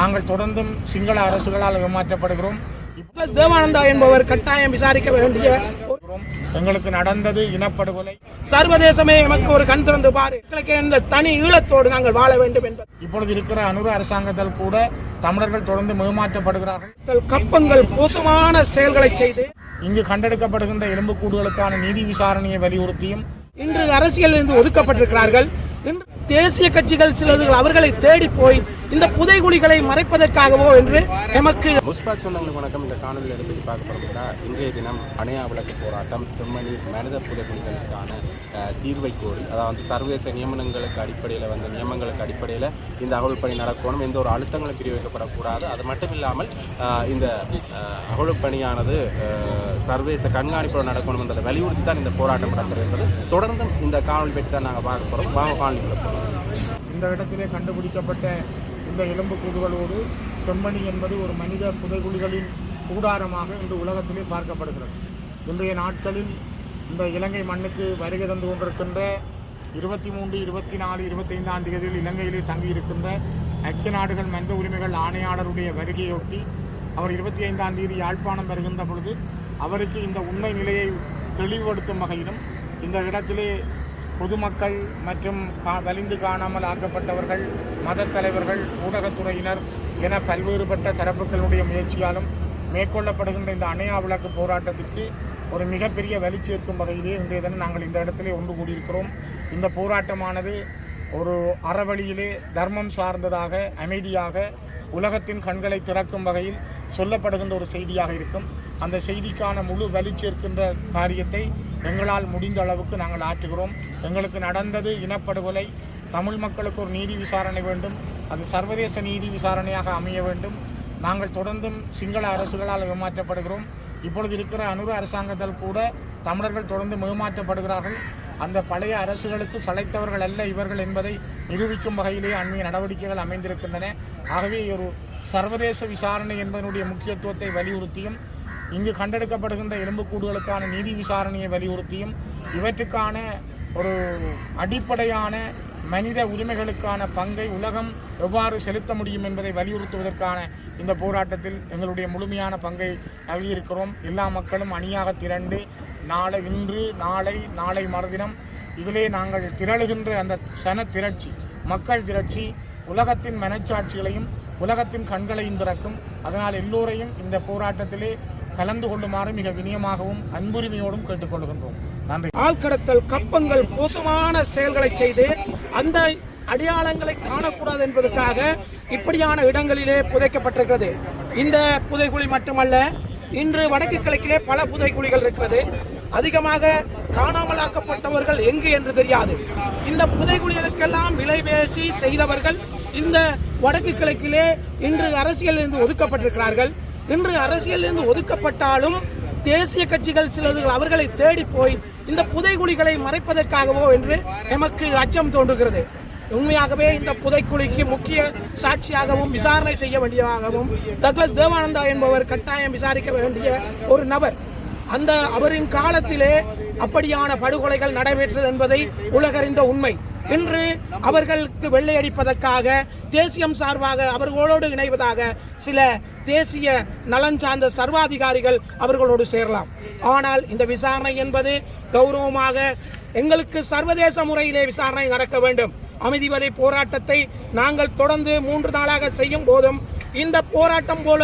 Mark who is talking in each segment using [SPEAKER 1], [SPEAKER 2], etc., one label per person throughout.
[SPEAKER 1] நாங்கள் தொடர்ந்தும் சிங்கள அரசுகளால் ஏமாற்றப்படுகிறோம்.
[SPEAKER 2] தேவானந்தா என்பவர் கட்டாயம் விசாரிக்க வேண்டிய
[SPEAKER 1] எங்களுக்கு நடந்தது இனப்படுகொலை.
[SPEAKER 2] சர்வதேசமே எமக்கு ஒரு கண் திறந்து பாரு. எங்களுக்கு இந்த தனி ஈழத்தோடு நாங்கள் வாழ வேண்டும் என்பது.
[SPEAKER 1] இப்பொழுது இருக்கிற அனுர அரசாங்கத்தால் கூட தமிழர்கள் தொடர்ந்து ஏமாற்றப்படுகிறார்கள்.
[SPEAKER 2] கப்பங்கள் மோசமான செயல்களை செய்து
[SPEAKER 1] இங்கு கண்டெடுக்கப்படுகின்ற எலும்புக்கூடுகளுக்கான நீதி விசாரணையை வலியுறுத்தியும்
[SPEAKER 2] இன்று அரசியலில் இருந்து ஒதுக்கப்பட்டிருக்கிறார்கள். இன்று தேசிய கட்சிகள் சிலர்கள் அவர்களை தேடி போய் இந்த புதைகுழிகளை மறைப்பதற்காகவோ என்று எமக்கு
[SPEAKER 3] முஸ்பாத் சொந்தங்களுக்கு வணக்கம். இந்த காணொலியில் எதை பற்றி பார்க்க போகிறோம்னா இன்றைய தினம் அணையா விளக்கு போராட்டம் செம்மணி மனித புதைகுழிகளுக்கான தீர்வை கோரி அதாவது சர்வதேச நியமனங்களுக்கு அடிப்படையில் வந்த நியமங்களுக்கு அடிப்படையில் இந்த அகழ்பணி நடக்கணும். எந்த ஒரு அழுத்தங்களும் பிரிவிக்கப்படக்கூடாது. அது மட்டும் இல்லாமல் இந்த அஹ், அகழ்பணியானது சர்வதேச கண்காணிப்போடு நடக்கணும் என்றதை வலியுறுத்தி தான் இந்த போராட்டம் நடக்கிறது என்பது தொடர்ந்தும் இந்த காணொலி பற்றி தான் நாங்கள் பார்க்க போகிறோம் வாங்க காணொலிக்குள்ள போகிறோம்
[SPEAKER 1] இந்த இடத்திலே கண்டுபிடிக்கப்பட்ட இந்த எலும்புக்கூடுகளோடு செம்மணி என்பது ஒரு மனித புதைகுழிகளின் கூடாரமாக இன்று உலகத்திலே பார்க்கப்படுகிறது. இன்றைய நாட்களில் இந்த இலங்கை மண்ணுக்கு வருகை தந்து கொண்டிருக்கின்ற இருபத்தி மூன்று இருபத்தி நாலு இருபத்தைந்தாம் தேதியில் இலங்கையிலே தங்கியிருக்கின்ற ஐக்கிய நாடுகள் மனித உரிமைகள் ஆணையாளருடைய வருகையொட்டி அவர் இருபத்தி ஐந்தாம் தேதி யாழ்ப்பாணம் வருகின்ற பொழுது அவருக்கு இந்த உண்மை நிலையை தெளிவுபடுத்தும் வகையிலும் இந்த இடத்திலே பொதுமக்கள் மற்றும் வலிந்து காணாமல் ஆக்கப்பட்டவர்கள் மதத் தலைவர்கள் ஊடகத்துறையினர் என பல்வேறுபட்ட தரப்புகளுடைய முயற்சியாலும் மேற்கொள்ளப்படுகின்ற இந்த அணையா விளக்கு போராட்டத்திற்கு ஒரு மிகப்பெரிய வலி சேர்க்கும் வகையிலே இன்றைய தினம் நாங்கள் இந்த இடத்திலே ஒன்று கூடியிருக்கிறோம். இந்த போராட்டமானது ஒரு அறவழியிலே தர்மம் சார்ந்ததாக அமைதியாக உலகத்தின் கண்களை திறக்கும் வகையில் சொல்லப்படுகின்ற ஒரு செய்தியாக இருக்கும். அந்த செய்திக்கான முழு வலி சேர்க்கின்ற காரியத்தை எங்களால் முடிந்த அளவுக்கு நாங்கள் ஆற்றுகிறோம். எங்களுக்கு நடந்தது இனப்படுகொலை. தமிழ் மக்களுக்கு ஒரு நீதி விசாரணை வேண்டும். அது சர்வதேச நீதி விசாரணையாக அமைய வேண்டும். நாங்கள் தொடர்ந்தும் சிங்கள அரசுகளால் ஏமாற்றப்படுகிறோம். இப்பொழுது இருக்கிற அனுர அரசாங்கத்தால் கூட தமிழர்கள் தொடர்ந்து ஏமாற்றப்படுகிறார்கள். அந்த பழைய அரசுகளுக்கு சளைத்தவர்கள் அல்ல இவர்கள் என்பதை நிரூபிக்கும் வகையிலே அண்மைய நடவடிக்கைகள் அமைந்திருக்கின்றன. ஆகவே ஒரு சர்வதேச விசாரணை என்பதனுடைய முக்கியத்துவத்தை வலியுறுத்தியும் இங்கு கண்டெடுக்கப்படுகின்ற எலும்புக்கூடுகளுக்கான நீதி விசாரணையை வலியுறுத்தியும் இவற்றுக்கான ஒரு அடிப்படையான மனித உரிமைகளுக்கான பங்கை உலகம் எவ்வாறு செலுத்த முடியும் என்பதை வலியுறுத்துவதற்கான இந்த போராட்டத்தில் எங்களுடைய முழுமையான பங்கை நல்கியிருக்கிறோம். எல்லா மக்களும் அணியாக திரண்டு நாளை இன்று நாளை நாளை மறுதினம். இதிலே நாங்கள் திரளுகின்ற அந்த சன திரட்சி மக்கள் திரட்சி உலகத்தின் மனச்சாட்சிகளையும் உலகத்தின் கண்களையும் திறக்கும். அதனால் எல்லோரையும் இந்த போராட்டத்திலே கலந்து கொள்ளுமாறு மிக வினயமாகவும் அன்புரிமையோடும் கேட்டுக்கொள்கின்றோம். நன்றி.
[SPEAKER 2] ஆழ்கடத்தல் கப்பங்கள் மோசமான செயல்களை செய்து அந்த அடையாளங்களை காணக்கூடாது என்பதற்காக இப்படியான இடங்களிலே புதைக்கப்பட்டிருக்கிறது. இந்த புதைகுழி மட்டுமல்ல இன்று வடக்கு கிழக்கிலே பல புதைகுழிகள் இருக்கிறது. அதிகமாக காணாமலாக்கப்பட்டவர்கள் எங்கு என்று தெரியாது. இந்த புதைகுழிகளுக்கெல்லாம் விலை பேசி செய்தவர்கள் இந்த வடக்கு கிழக்கிலே இன்று அரசியலில் இருந்து ஒதுக்கப்பட்டிருக்கிறார்கள். இன்று அரசியலில் இருந்து ஒதுக்கப்பட்டாலும் தேசிய கட்சிகள் சிலர்கள் அவர்களை தேடி போய் இந்த புதைகுழிகளை மறைப்பதற்காகவோ என்று நமக்கு அச்சம் தோன்றுகிறது. உண்மையாகவே இந்த புதைக்குழிக்கு முக்கிய சாட்சியாகவும் விசாரணை செய்ய வேண்டியதாகவும் டக்ளஸ் தேவானந்தா என்பவர் கட்டாயம் விசாரிக்க வேண்டிய ஒரு நபர். அந்த அவரின் காலத்திலே அப்படியான படுகொலைகள் நடைபெற்றது என்பதை உலகறிந்த உண்மை. இன்று அவர்களுக்கு வெள்ளையடிப்பதற்காக தேசியம் சார்பாக அவர்களோடு இணைவதாக சில தேசிய நலன் சார்ந்த சர்வாதிகாரிகள் அவர்களோடு சேரலாம். ஆனால் இந்த விசாரணை என்பது கௌரவமாக எங்களுக்கு சர்வதேச முறையிலே விசாரணை நடக்க வேண்டும். அமைதி வரை போராட்டத்தை நாங்கள் தொடர்ந்து மூன்று நாளாக செய்யும் போதும் இந்த போராட்டம் போல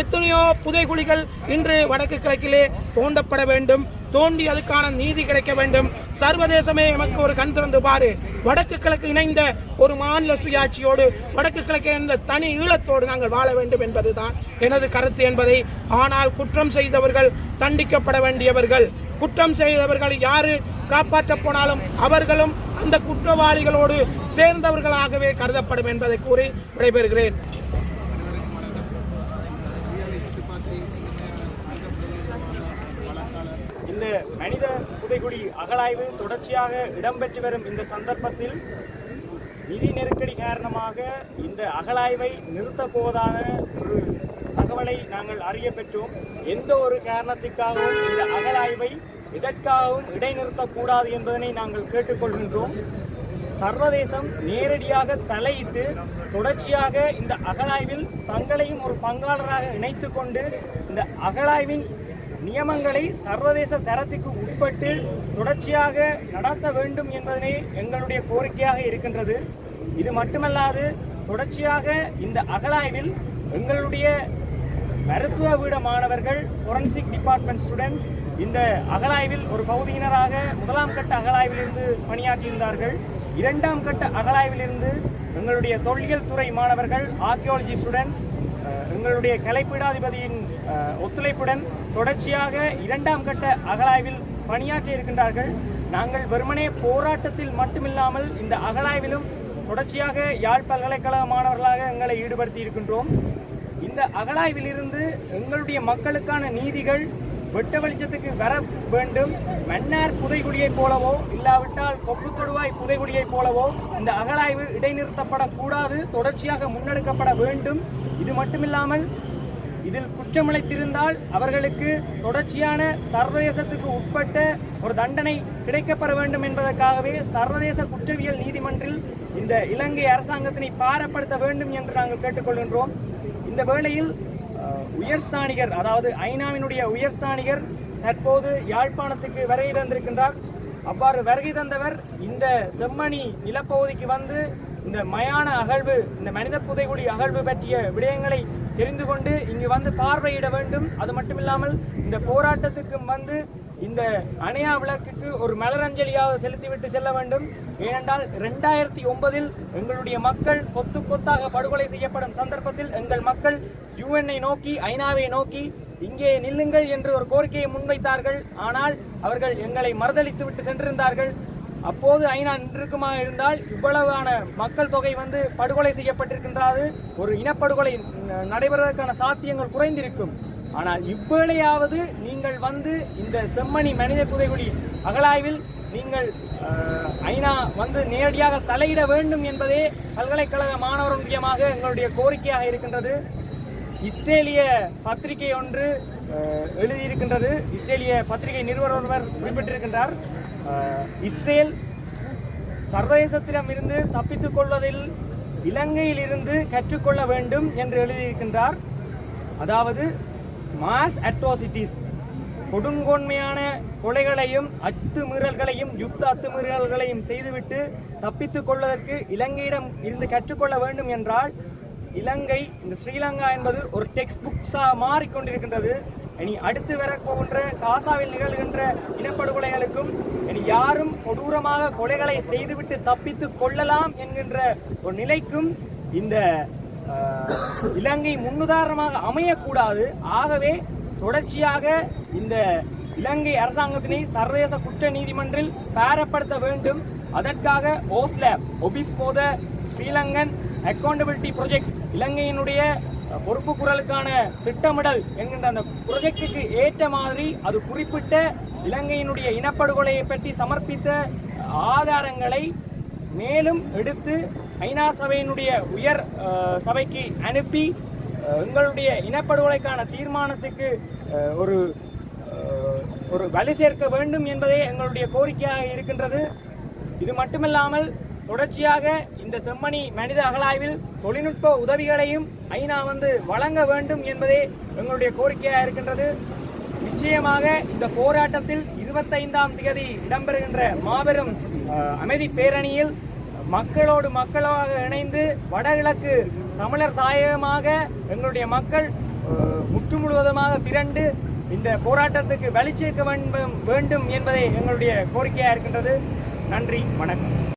[SPEAKER 2] எத்தனையோ புதைகுழிகள் இன்று வடக்கு கிழக்கிலே தோண்டப்பட வேண்டும். தோண்டி அதுக்கான நீதி கிடைக்க வேண்டும். சர்வதேசமே எமக்கு ஒரு கண் திறந்து பாரு. வடக்கு கிழக்கு இணைந்த ஒரு மாநில சுயாட்சியோடு வடக்கு கிழக்கு இணைந்த தனி ஈழத்தோடு நாங்கள் வாழ வேண்டும் என்பதுதான் எனது கருத்து என்பதை. ஆனால் குற்றம் செய்தவர்கள் தண்டிக்கப்பட வேண்டியவர்கள். குற்றம் செய்தவர்கள் யாரு? காப்பாற்ற போனாலும் அவர்களும் அந்த குற்றவாளிகளோடு சேர்ந்தவர்களாகவே கருதப்படும் என்பதை கூறி விடைபெறுகிறேன்.
[SPEAKER 4] இந்த மனித புதைகுழி அகழாய்வு தொடர்ச்சியாக இடம்பெற்று வரும் இந்த சந்தர்ப்பத்தில் நிதி நெருக்கடி காரணமாக இந்த அகழாய்வை நிறுத்தப்போவதான ஒரு தகவலை நாங்கள் அறிய பெற்றோம். எந்த ஒரு காரணத்திற்காகவும் இந்த அகழாய்வை எதற்காகவும் இடைநிறுத்தக்கூடாது என்பதனை நாங்கள் கேட்டுக்கொள்கின்றோம். சர்வதேசம் நேரடியாக தலையிட்டு தொடர்ச்சியாக இந்த அகழாய்வில் தங்களையும் ஒரு பங்காளராக இணைத்து கொண்டு இந்த அகழாய்வின் நியமங்களை சர்வதேச தரத்துக்கு உட்பட்டு தொடர்ச்சியாக நடத்த வேண்டும் என்பதனே எங்களுடைய கோரிக்கையாக இருக்கின்றது. இது மட்டுமல்லாது தொடர்ச்சியாக இந்த அகழாய்வில் எங்களுடைய மருத்துவ வீட மாணவர்கள் ஃபொரன்சிக் டிபார்ட்மெண்ட் ஸ்டூடெண்ட்ஸ் இந்த அகலாய்வில் ஒரு பகுதியினராக முதலாம் கட்ட அகலாய்விலிருந்து பணியாற்றியிருந்தார்கள். இரண்டாம் கட்ட அகலாய்விலிருந்து எங்களுடைய தொல்லியல் துறை மாணவர்கள் ஆர்கியாலஜி ஸ்டூடெண்ட்ஸ் எங்களுடைய கலைப்பீடாதிபதியின் ஒத்துழைப்புடன் தொடர்ச்சியாக இரண்டாம் கட்ட அகலாய்வில் பணியாற்றி இருக்கின்றார்கள். நாங்கள் வெறுமனே போராட்டத்தில் மட்டுமில்லாமல் இந்த அகலாய்விலும் தொடர்ச்சியாக யாழ் பல்கலைக்கழக மாணவர்களாக எங்களை ஈடுபடுத்தி இருக்கின்றோம். இந்த அகலாய்விலிருந்து எங்களுடைய மக்களுக்கான நீதிகள் வெட்ட வெளிச்சத்துக்கு வர வேண்டும். மன்னார் புதைகுடியை போலவோ இல்லாவிட்டால் கொப்பு தொடுவாய் புதைகுடியைப் போலவோ இந்த அகழாய்வு இடைநிறுத்தப்படக்கூடாது தொடர்ச்சியாக முன்னெடுக்கப்பட வேண்டும். இது மட்டுமில்லாமல் இதில் குற்றமிழைத்திருந்தால் அவர்களுக்கு தொடர்ச்சியான சர்வதேசத்துக்கு உட்பட்ட ஒரு தண்டனை கிடைக்கப்பெற வேண்டும் என்பதற்காகவே சர்வதேச குற்றவியல் நீதிமன்றில் இந்த இலங்கை அரசாங்கத்தினை பாரப்படுத்த வேண்டும் என்று நாங்கள் கேட்டுக்கொள்கின்றோம். இந்த வேளையில் உயர்ஸ்தானிகர் அதாவது ஐநாவினுடைய உயர்ஸ்தானிகர் தற்போது யாழ்ப்பாணத்துக்கு வருகை தந்திருக்கின்றார். அவ்வாறு வருகை தந்தவர் இந்த செம்மணி நிலப்பகுதிக்கு வந்து இந்த மயான அகழ்வு இந்த மனித புதைகுழி அகழ்வு பற்றிய விடயங்களை தெரிந்து கொண்டு இங்கு வந்து பார்வையிட வேண்டும். அது மட்டும் இல்லாமல் இந்த போராட்டத்துக்கும் வந்து இந்த அணையா விளக்குக்கு ஒரு மலரஞ்சலியாக செலுத்திவிட்டு செல்ல வேண்டும். ஏனென்றால் ரெண்டாயிரத்தி ஒன்பதில் எங்களுடைய மக்கள் கொத்து கொத்தாக படுகொலை செய்யப்படும் சந்தர்ப்பத்தில் எங்கள் மக்கள் யுஎன்ஐ நோக்கி ஐநாவை நோக்கி இங்கே நில்லுங்கள் என்று ஒரு கோரிக்கையை முன்வைத்தார்கள். ஆனால் அவர்கள் எங்களை மறுதளித்து விட்டு சென்றிருந்தார்கள். அப்போது ஐநா நின்றிருக்குமா இருந்தால் இவ்வளவான மக்கள் தொகை வந்து படுகொலை செய்யப்பட்டிருக்கின்றது. ஒரு இனப்படுகொலை நடைபெறுவதற்கான சாத்தியங்கள் குறைந்திருக்கும். ஆனால் இவ்வேளையாவது நீங்கள் வந்து இந்த செம்மணி மனித புதைகுழி அகழாய்வில் நீங்கள் ஐநா வந்து நேரடியாக தலையிட வேண்டும் என்பதே பல்கலைக்கழக மாணவர் ஒன்றியமாக எங்களுடைய கோரிக்கையாக இருக்கின்றது. இஸ்ரேலிய பத்திரிகை ஒன்று எழுதியிருக்கின்றது. இஸ்ரேலிய பத்திரிகை நிறுவனர் ஒருவர் குறிப்பிட்டிருக்கின்றார். இஸ்ரேல் சர்வதேசத்திடமிருந்து தப்பித்துக் கொள்வதில் இலங்கையில் இருந்து கற்றுக்கொள்ள வேண்டும் என்று எழுதியிருக்கின்றார். அதாவது மாஸ் அட்ரோசிட்டிஸ் கொடுங்கோன்மையான கொலைகளையும் அத்துமீறல்களையும் யுத்த அத்துமீறல்களையும் செய்துவிட்டு தப்பித்துக் கொள்வதற்கு இலங்கையிடம் இருந்து கற்றுக்கொள்ள வேண்டும் என்றால் இலங்கை இந்த ஸ்ரீலங்கா என்பது ஒரு டெக்ஸ்ட் புக்ஸாக மாறிக்கொண்டிருக்கின்றது. இனி அடுத்து வரப்போகின்ற காசாவில் நிகழ்கின்ற இனப்படுகொலைகளுக்கும் இனி யாரும் கொடூரமாக கொலைகளை செய்துவிட்டு தப்பித்துக் கொள்ளலாம் என்கின்ற ஒரு நிலைக்கும் இந்த இலங்கை முன்னுதாரணமாக அமையக்கூடாது. ஆகவே தொடர்ச்சியாக இந்த இலங்கை அரசாங்கத்தினை சர்வதேச குற்ற நீதிமன்றில் பேரப்படுத்த வேண்டும். அதற்காக ஓஸ்ல ஒபிஸ் போத ஸ்ரீலங்கன் அக்கௌண்டபிலிட்டி ப்ரொஜெக்ட் இலங்கையினுடைய பொறுப்பு குரலுக்கான திட்டமிடல் என்கின்ற அந்த ப்ரொஜெக்டுக்கு ஏற்ற மாதிரி அது குறிப்பிட்ட இலங்கையினுடைய இனப்படுகொலையை பற்றி சமர்ப்பித்த ஆதாரங்களை மேலும் எடுத்து ஐநா சபையினுடைய உயர் சபைக்கு அனுப்பி எங்களுடைய இனப்படுகொலைக்கான தீர்மானத்துக்கு ஒரு ஒரு வலு சேர்க்க வேண்டும் என்பதே எங்களுடைய கோரிக்கையாக இருக்கின்றது. இது மட்டுமில்லாமல் தொடர்ச்சியாக இந்த செம்மணி மனித அகலாய்வில் தொழில்நுட்ப உதவிகளையும் ஐநா வந்து வழங்க வேண்டும் என்பதே எங்களுடைய கோரிக்கையாக இருக்கின்றது. நிச்சயமாக இந்த போராட்டத்தில் இருபத்தைந்தாம் தேதி இடம்பெறுகின்ற மாபெரும் அமைதி பேரணியில் மக்களோடு மக்களாக இணைந்து வடகிழக்கு தமிழர் தாயகமாக எங்களுடைய மக்கள் முற்று முழுவதுமாக திரண்டு இந்த போராட்டத்துக்கு வலி வேண்டும் வேண்டும் என்பதே எங்களுடைய கோரிக்கையாக இருக்கின்றது. நன்றி வணக்கம்.